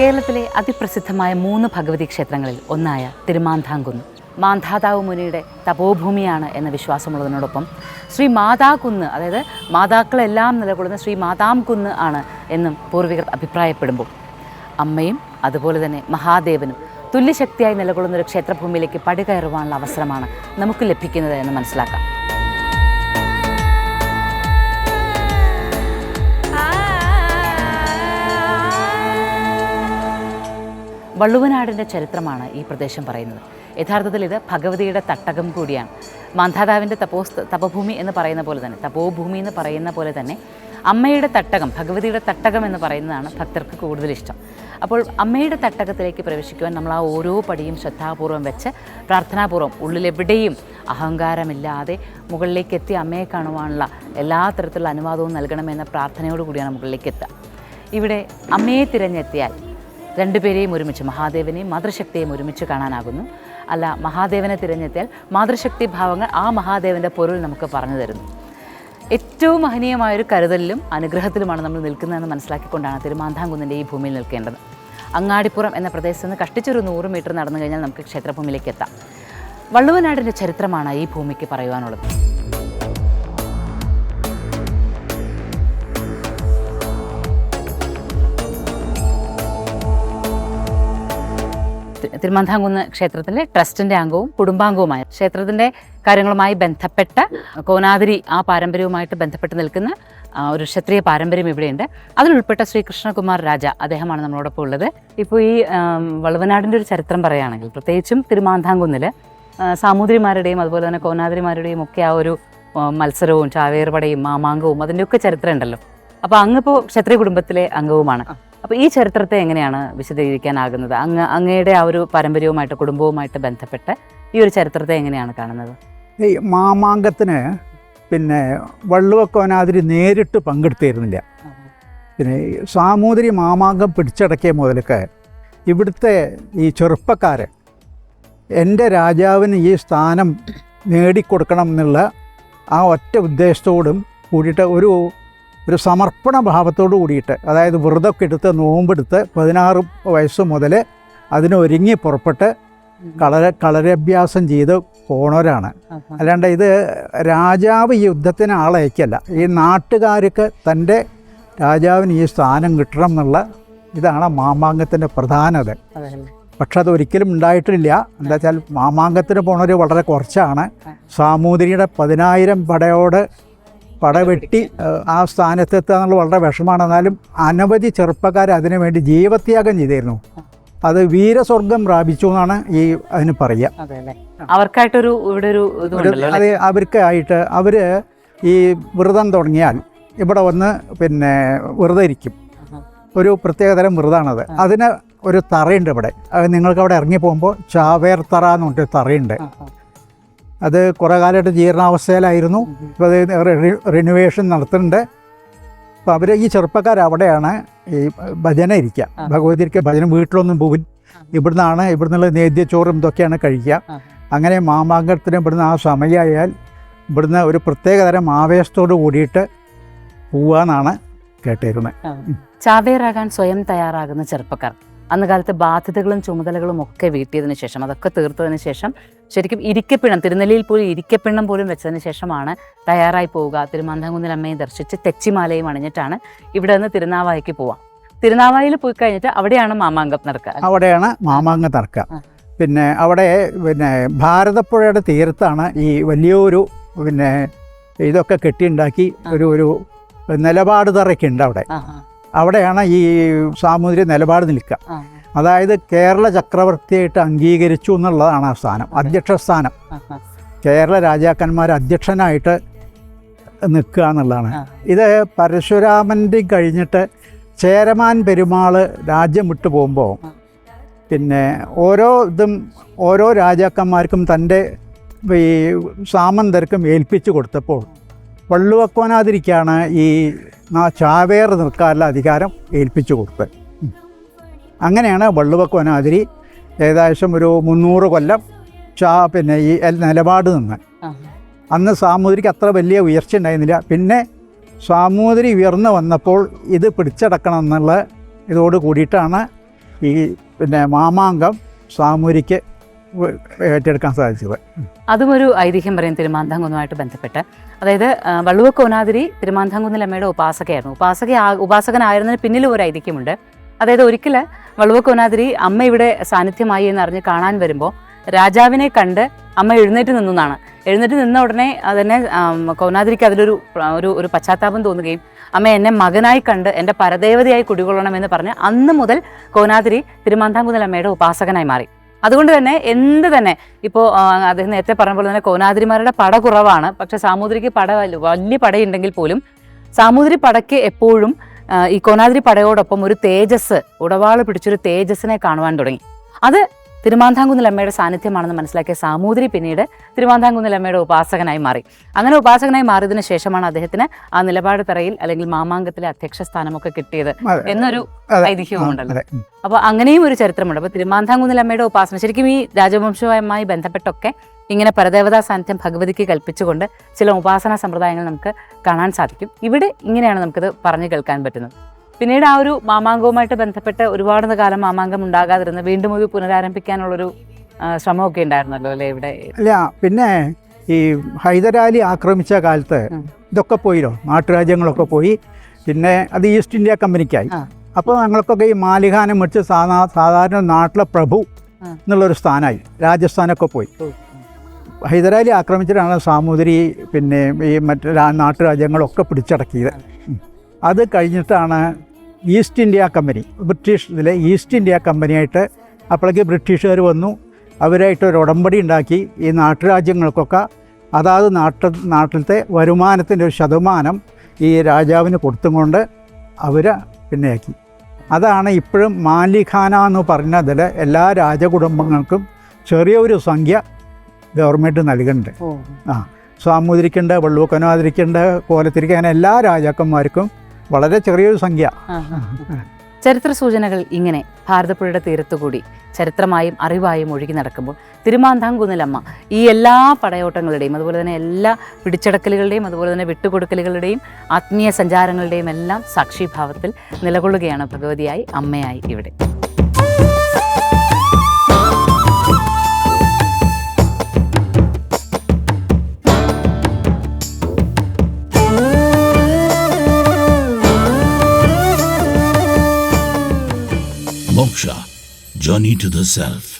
കേരളത്തിലെ അതിപ്രസിദ്ധമായ മൂന്ന് ഭഗവതി ക്ഷേത്രങ്ങളിൽ ഒന്നായ തിരുമാന്താംകുന്ന് മാന്ധാതാവ് മുനിയുടെ തപോഭൂമിയാണ് എന്ന വിശ്വാസമുള്ളതിനോടൊപ്പം ശ്രീ മാതാകുന്ന് അതായത് മാതാക്കളെല്ലാം നിലകൊള്ളുന്ന ശ്രീ മാതാം കുന്ന് ആണ് എന്നും പൂർവികർ അഭിപ്രായപ്പെടുമ്പോൾ. അമ്മയും അതുപോലെ തന്നെ മഹാദേവനും തുല്യശക്തിയായി നിലകൊള്ളുന്ന ഒരു ക്ഷേത്രഭൂമിയിലേക്ക് പടികയറുവാനുള്ള അവസരമാണ് നമുക്ക് ലഭിക്കുന്നത് എന്ന് മനസ്സിലാക്കാം. വള്ളുവനാടിന്റെ ചരിത്രമാണ് ഈ പ്രദേശം പറയുന്നത്. യഥാർത്ഥത്തിൽ ഇത് ഭഗവതിയുടെ തട്ടകം കൂടിയാണ്. മാന്ധാതാവിന്റെ തപോ തപഭൂമി എന്ന് പറയുന്ന പോലെ തന്നെ തപോഭൂമി എന്ന് പറയുന്ന പോലെ തന്നെ അമ്മയുടെ തട്ടകം ഭഗവതിയുടെ തട്ടകം എന്ന് പറയുന്നതാണ് ഭക്തർക്ക് കൂടുതൽ ഇഷ്ടം. അപ്പോൾ അമ്മയുടെ തട്ടകത്തിലേക്ക് പ്രവേശിക്കുവാൻ നമ്മൾ ആ ഓരോ പടിയും ശ്രദ്ധാപൂർവം വെച്ച് പ്രാർത്ഥനാപൂർവം ഉള്ളിലെവിടെയും അഹങ്കാരമില്ലാതെ മുകളിലേക്ക് എത്തി അമ്മയെ കാണുവാനുള്ള എല്ലാ തരത്തിലുള്ള അനുവാദവും നൽകണമെന്ന പ്രാർത്ഥനയോടുകൂടിയാണ് മുകളിലേക്ക് എത്തുക. ഇവിടെ അമ്മയെ തിരഞ്ഞെത്തിയാൽ രണ്ടുപേരെയും ഒരുമിച്ച് മഹാദേവനെയും മാതൃശക്തിയെയും ഒരുമിച്ച് കാണാനാകുന്നു. അല്ല മഹാദേവനെ തിരഞ്ഞെത്തിയാൽ മാതൃശക്തി ഭാവങ്ങൾ ആ മഹാദേവന്റെ പൊരുൾ നമുക്ക് പറഞ്ഞു തരുന്നു. ഏറ്റവും മഹനീയമായൊരു കരുതലിലും അനുഗ്രഹത്തിലുമാണ് നമ്മൾ നിൽക്കുന്നതെന്ന് മനസ്സിലാക്കിക്കൊണ്ടാണ് തിരുമാന്താംകുന്നിന്റെ ഈ ഭൂമിയിൽ നിൽക്കേണ്ടത്. അങ്ങാടിപ്പുറം എന്ന പ്രദേശത്ത് നിന്ന് കഷ്ടിച്ചൊരു നൂറ് മീറ്റർ നടന്നു കഴിഞ്ഞാൽ നമുക്ക് ക്ഷേത്രഭൂമിയിലേക്ക് എത്താം. വള്ളുവനാടിന്റെ ചരിത്രമാണ് ഈ ഭൂമിക്ക് പറയുവാനുള്ളത്. തിരുമാന്താംകുന്ന് ക്ഷേത്രത്തിലെ ട്രസ്റ്റിന്റെ അംഗവും കുടുംബാംഗവുമായ ക്ഷേത്രത്തിന്റെ കാര്യങ്ങളുമായി ബന്ധപ്പെട്ട കോനാതിരി ആ പാരമ്പര്യവുമായിട്ട് ബന്ധപ്പെട്ട് നിൽക്കുന്ന ഒരു ക്ഷത്രിയ പാരമ്പര്യം ഇവിടെയുണ്ട്. അതിലുൾപ്പെട്ട ശ്രീ കൃഷ്ണകുമാർ രാജ അദ്ദേഹമാണ് നമ്മളോടൊപ്പം ഉള്ളത്. ഇപ്പോൾ ഈ ആം, ഒരു ചരിത്രം പറയുകയാണെങ്കിൽ പ്രത്യേകിച്ചും തിരുമാന്താംകുന്നിൽ സാമൂതിരിമാരുടെയും അതുപോലെ തന്നെ കോനാതിരിമാരുടെയും ഒക്കെ ആ ഒരു മത്സരവും ചാവേർപടയും മാമാങ്കവും അതിന്റെയൊക്കെ ചരിത്രം ഉണ്ടല്ലോ അപ്പോൾ അങ്ങിപ്പോൾ ക്ഷത്രിയ കുടുംബത്തിലെ അംഗവുമാണ്. അപ്പോൾ ഈ ചരിത്രത്തെ എങ്ങനെയാണ് വിശദീകരിക്കാനാകുന്നത്? അങ്ങ് അങ്ങയുടെ ആ ഒരു പാരമ്പര്യവുമായിട്ട് കുടുംബവുമായിട്ട് ബന്ധപ്പെട്ട് ഈ ഒരു ചരിത്രത്തെ എങ്ങനെയാണ് കാണുന്നത്? ഈ മാമാങ്കത്തിന് പിന്നെ വള്ളുവക്കോനാതിരി നേരിട്ട് പങ്കെടുത്തിരുന്നില്ല. പിന്നെ സാമൂതിരി മാമാങ്കം പിടിച്ചടക്കിയ മുതലൊക്കെ ഇവിടുത്തെ ഈ ചെറുപ്പക്കാരൻ എന്റെ രാജാവിന് ഈ സ്ഥാനം നേടിക്കൊടുക്കണം എന്നുള്ള ആ ഒറ്റ ഉദ്ദേശത്തോടും കൂടിയിട്ട് ഒരു ഒരു സമർപ്പണ ഭാവത്തോടു കൂടിയിട്ട് അതായത് വ്രതമൊക്കെ എടുത്ത് നോമ്പെടുത്ത് പതിനാറ് വയസ്സ് മുതൽ അതിനൊരുങ്ങി പുറപ്പെട്ട് കളര കളരഭ്യാസം ചെയ്ത് പോണവരാണ്. അല്ലാണ്ട് ഇത് രാജാവ് ഈ യുദ്ധത്തിന് ആളയക്കല്ല. ഈ നാട്ടുകാർക്ക് തന്റെ രാജാവിന് ഈ സ്ഥാനം കിട്ടണം എന്നുള്ള ഇതാണ് മാമാങ്കത്തിന്റെ പ്രധാനത. പക്ഷെ അത് ഒരിക്കലും ഉണ്ടായിട്ടില്ല. എന്താ വെച്ചാൽ മാമാങ്കത്തിന് പോണവർ വളരെ കുറച്ചാണ്. സാമൂതിരിയുടെ പതിനായിരം പടയോട് പടവെട്ടി ആ സ്ഥാനത്തെത്തുക എന്നുള്ളത് വളരെ വിഷമാണ് എന്നാലും അനവധി ചെറുപ്പക്കാർ അതിനു വേണ്ടി ജീവത്യാഗം ചെയ്തിരുന്നു. അത് വീരസ്വർഗം പ്രാപിച്ചു എന്നാണ് ഈ അതിന് പറയുക. അവർക്കായിട്ടൊരു ഇവിടെ ഒരു അത് അവർക്കായിട്ട് അവർ ഈ വ്രതം തുടങ്ങിയാൽ ഇവിടെ വന്ന് പിന്നെ വ്രതം ഇരിക്കും. ഒരു പ്രത്യേകതരം വ്രതമാണത് അതിന് ഒരു തറയുണ്ട് ഇവിടെ. നിങ്ങൾക്ക് അവിടെ ഇറങ്ങി പോകുമ്പോൾ ചാവേർ തറ എന്ന് പറഞ്ഞിട്ട് തറയുണ്ട്. അത് കുറേ കാലമായിട്ട് ജീർണാവസ്ഥയിലായിരുന്നു. ഇപ്പോൾ അത് റിനുവേഷൻ നടത്തുന്നുണ്ട്. അപ്പോൾ അവർ ഈ ചെറുപ്പക്കാർ അവിടെയാണ് ഈ ഭജന ഇരിക്കുക ഭഗവതിക്ക് ഭജന വീട്ടിലൊന്നും പോകും ഇവിടുന്നാണ് ഇവിടുന്നുള്ള നേദ്യച്ചോറും ഇതൊക്കെയാണ് കഴിക്കുക അങ്ങനെ മാമാങ്കത്തിന് ഇവിടുന്ന് ആ സമയമായാൽ ഇവിടുന്ന് ഒരു പ്രത്യേകതരം ആവേശത്തോട് കൂടിയിട്ട് പോവാന്നാണ് കേട്ടിരുന്നത് ചാവേറാകാൻ സ്വയം തയ്യാറാകുന്ന ചെറുപ്പക്കാർ. അന്ന് കാലത്ത് ബാധ്യതകളും ചുമതലകളും ഒക്കെ വീട്ടിയതിനു ശേഷം അതൊക്കെ തീർത്തതിന് ശേഷം ശരിക്കും ഇരിക്കപ്പിണം തിരുനെല്ലിയിൽ പോലും ഇരിക്കപ്പിണ്ണം പോലും വെച്ചതിന് ശേഷമാണ് തയ്യാറായി പോവുക. തിരുമാന്താംകുന്നിൽ അമ്മയെ ദർശിച്ച് തെച്ചിമാലയും അണിഞ്ഞിട്ടാണ് ഇവിടെ നിന്ന് തിരുനാവായിക്ക് പോവാം തിരുനാവായിൽ പോയി കഴിഞ്ഞിട്ട് അവിടെയാണ് മാമാങ്കം നടക്കുക അവിടെയാണ് മാമാങ്കം നടക്കുക. പിന്നെ അവിടെ പിന്നെ ഭാരതപ്പുഴയുടെ തീരത്താണ് ഈ വലിയൊരു പിന്നെ ഇതൊക്കെ കെട്ടിയുണ്ടാക്കി ഒരു ഒരു നിലപാട് തറയ്ക്കുണ്ട് അവിടെ. അവിടെയാണ് ഈ സാമൂതിരി നിലപാട് നിൽക്കുക. അതായത് കേരള ചക്രവർത്തിയായിട്ട് അംഗീകരിച്ചു എന്നുള്ളതാണ് ആ സ്ഥാനം അധ്യക്ഷ സ്ഥാനം. കേരള രാജാക്കന്മാർ അധ്യക്ഷനായിട്ട് നിൽക്കുക എന്നുള്ളതാണ്. ഇത് പരശുരാമന്റെ കഴിഞ്ഞിട്ട് ചേരമാൻ പെരുമാൾ രാജ്യം വിട്ടു പോകുമ്പോൾ പിന്നെ ഓരോ ഇതും ഓരോ രാജാക്കന്മാർക്കും തന്റെ ഈ സാമന്തർക്കും ഏൽപ്പിച്ചു കൊടുത്തപ്പോൾ വള്ളുവക്കോനാതിരിക്കാണ് ഈ നാ- ചാവേർ നിൽക്കാനുള്ള അധികാരം ഏൽപ്പിച്ചു കൊടുത്തത് അങ്ങനെയാണ് വള്ളുവക്കോനാതിരി ഏകദേശം ഒരു മുന്നൂറ് കൊല്ലം ചാ പിന്നെ ഈ നിലപാട് നിന്ന്. അന്ന് സാമൂതിരിക്ക് അത്ര വലിയ ഉയർച്ച ഉണ്ടായിരുന്നില്ല. പിന്നെ സാമൂതിരി ഉയർന്നു വന്നപ്പോൾ ഇത് പിടിച്ചടക്കണം എന്നുള്ള ഇതോട് കൂടിയിട്ടാണ് ഈ പിന്നെ മാമാങ്കം സാമൂരിക്ക് ഏറ്റെടുക്കാൻ സാധിച്ചത്. അതും ഒരു ഐതിഹ്യം പറയും തിരുമാന്താംകുന്നുമായിട്ട് ബന്ധപ്പെട്ട് അതായത് ആ, വള്ളുവ കോനാതിരി തിരുമാന്താംകുന്നിൽ അമ്മയുടെ ഉപാസകയായിരുന്നു. ഉപാസക ഉപാസകനായിരുന്നതിന് പിന്നിലും ഒരു ഐതിഹ്യമുണ്ട്. അതായത് ഒരിക്കൽ വള്ളുവ ഒനാതിരി അമ്മ ഇവിടെ സാന്നിധ്യമായി എന്ന് അറിഞ്ഞ് കാണാൻ വരുമ്പോൾ രാജാവിനെ കണ്ട് അമ്മ എഴുന്നേറ്റ് നിന്നാണ് എഴുന്നേറ്റ് നിന്ന ഉടനെ അതന്നെ കൗനാതിരിക്ക് അതിലൊരു ഒരു ഒരു പശ്ചാത്താപം തോന്നുകയും അമ്മ എന്നെ മകനായി കണ്ട് എന്റെ പരദേവതയായി കുടികൊള്ളണമെന്ന് പറഞ്ഞ് അന്ന് മുതൽ കൗനാതിരി തിരുമാന്താംകുന്നൽ അമ്മയുടെ ഉപാസകനായി മാറി. അതുകൊണ്ട് തന്നെ എന്ത് തന്നെ ഇപ്പോൾ അദ്ദേഹം നേരത്തെ പറഞ്ഞ പോലെ തന്നെ കോനാതിരിമാരുടെ പട കുറവാണ്. പക്ഷെ സാമൂതിരിക്ക് പട വലിയ പടയുണ്ടെങ്കിൽ പോലും സാമൂതിരി പടയ്ക്ക് എപ്പോഴും ഈ കോനാതിരി പടയോടൊപ്പം ഒരു തേജസ് ഉടവാൾ പിടിച്ചൊരു തേജസ്സിനെ കാണുവാൻ തുടങ്ങി. അത് തിരുമാന്താംകുന്നിൽ അമ്മയുടെ സാന്നിധ്യമാണെന്ന് മനസ്സിലാക്കിയ സാമൂതിരി പിന്നീട് തിരുമാന്താംകുന്നിൽ അമ്മയുടെ ഉപാസകനായി മാറി. അങ്ങനെ ഉപാസകനായി മാറിയതിനു ശേഷമാണ് അദ്ദേഹത്തിന് ആ നിലപാട് തറയിൽ അല്ലെങ്കിൽ മാമാങ്കത്തിലെ അധ്യക്ഷ സ്ഥാനമൊക്കെ കിട്ടിയത് എന്നൊരു. ഐതിഹ്യവുമുണ്ടല്ലോ അപ്പൊ അപ്പോൾ അങ്ങനെയും ഒരു ചരിത്രമുണ്ട്. അപ്പോൾ തിരുമാന്താംകുന്നിൽ അമ്മയുടെ ഉപാസന ശരിക്കും ഈ രാജവംശവുമായി ബന്ധപ്പെട്ടൊക്കെ ഇങ്ങനെ പരദേവതാ സാന്നിധ്യം ഭഗവതിക്ക് കൽപ്പിച്ചുകൊണ്ട് ചില ഉപാസന സമ്പ്രദായങ്ങൾ നമുക്ക് കാണാൻ സാധിക്കും. ഇവിടെ ഇങ്ങനെയാണ് നമുക്കിത് പറഞ്ഞു കേൾക്കാൻ പറ്റുന്നത്. പിന്നീട് ആ ഒരു മാമാങ്കവുമായിട്ട് ബന്ധപ്പെട്ട് ഒരുപാട് കാലം മാമാങ്കം ഉണ്ടാകാതിരുന്ന്. വീണ്ടും ഒരു പുനരാരംഭിക്കാനുള്ളൊരു ശ്രമമൊക്കെ ഉണ്ടായിരുന്നല്ലോ അല്ലേ ഇവിടെ? അല്ല പിന്നെ ഈ ഹൈദരാലി ആക്രമിച്ച കാലത്ത്. ഇതൊക്കെ പോയില്ലോ നാട്ടുരാജ്യങ്ങളൊക്കെ പോയി. പിന്നെ അത് ഈസ്റ്റ് ഇന്ത്യ കമ്പനിക്കായി. അപ്പോൾ ഞങ്ങൾക്കൊക്കെ ഈ മാലിഖാനം മേടിച്ച് സാധാ സാധാരണ നാട്ടിലെ പ്രഭു. എന്നുള്ളൊരു സ്ഥാനമായി രാജസ്ഥാനൊക്കെ പോയി. ഹൈദരാലി ആക്രമിച്ചിട്ടാണ് സാമൂതിരി പിന്നെ ഈ മറ്റ് നാട്ടുരാജ്യങ്ങളൊക്കെ പിടിച്ചടക്കിയത്. അത് കഴിഞ്ഞിട്ടാണ് ഈസ്റ്റ് ഇന്ത്യ കമ്പനി ബ്രിട്ടീഷ് ഇതിലെ ഈസ്റ്റ് ഇന്ത്യ കമ്പനിയായിട്ട് അപ്പോഴേക്ക് ബ്രിട്ടീഷുകാർ വന്നു. അവരായിട്ട് ഒരു ഉടമ്പടി ഉണ്ടാക്കി. ഈ നാട്ടുരാജ്യങ്ങൾക്കൊക്കെ അതാത് നാട്ട നാട്ടിലത്തെ വരുമാനത്തിന്റെ ഒരു ശതമാനം ഈ രാജാവിന് കൊടുത്തും കൊണ്ട് അവർ പിന്നെയാക്കി. അതാണ് ഇപ്പോഴും മാലിഖാന എന്ന് പറഞ്ഞതിൽ എല്ലാ രാജകുടുംബങ്ങൾക്കും ചെറിയൊരു സംഖ്യ ഗവൺമെന്റ് നൽകുന്നുണ്ട്. ആ. സാമൂതിരിക്കുണ്ട് വെള്ളൂക്കനോ അതിരിക്കേണ്ട കോലത്തിരിക്കാൻ എല്ലാ രാജാക്കന്മാർക്കും വളരെ ചെറിയൊരു സംഖ്യ. ചരിത്ര സൂചനകൾ ഇങ്ങനെ ഭാരതപ്പുഴയുടെ തീരത്തുകൂടി ചരിത്രമായും അറിവായും ഒഴുകി നടക്കുമ്പോൾ തിരുമാന്താംകുന്നലമ്മ ഈ എല്ലാ പടയോട്ടങ്ങളുടെയും അതുപോലെ തന്നെ എല്ലാ പിടിച്ചടക്കലുകളുടെയും അതുപോലെ തന്നെ വിട്ടുകൊടുക്കലുകളുടെയും ആത്മീയ സഞ്ചാരങ്ങളുടെയും എല്ലാം സാക്ഷിഭാവത്തിൽ നിലകൊള്ളുകയാണ് ഭഗവതിയായി അമ്മയായി ഇവിടെ. Journey to the Self.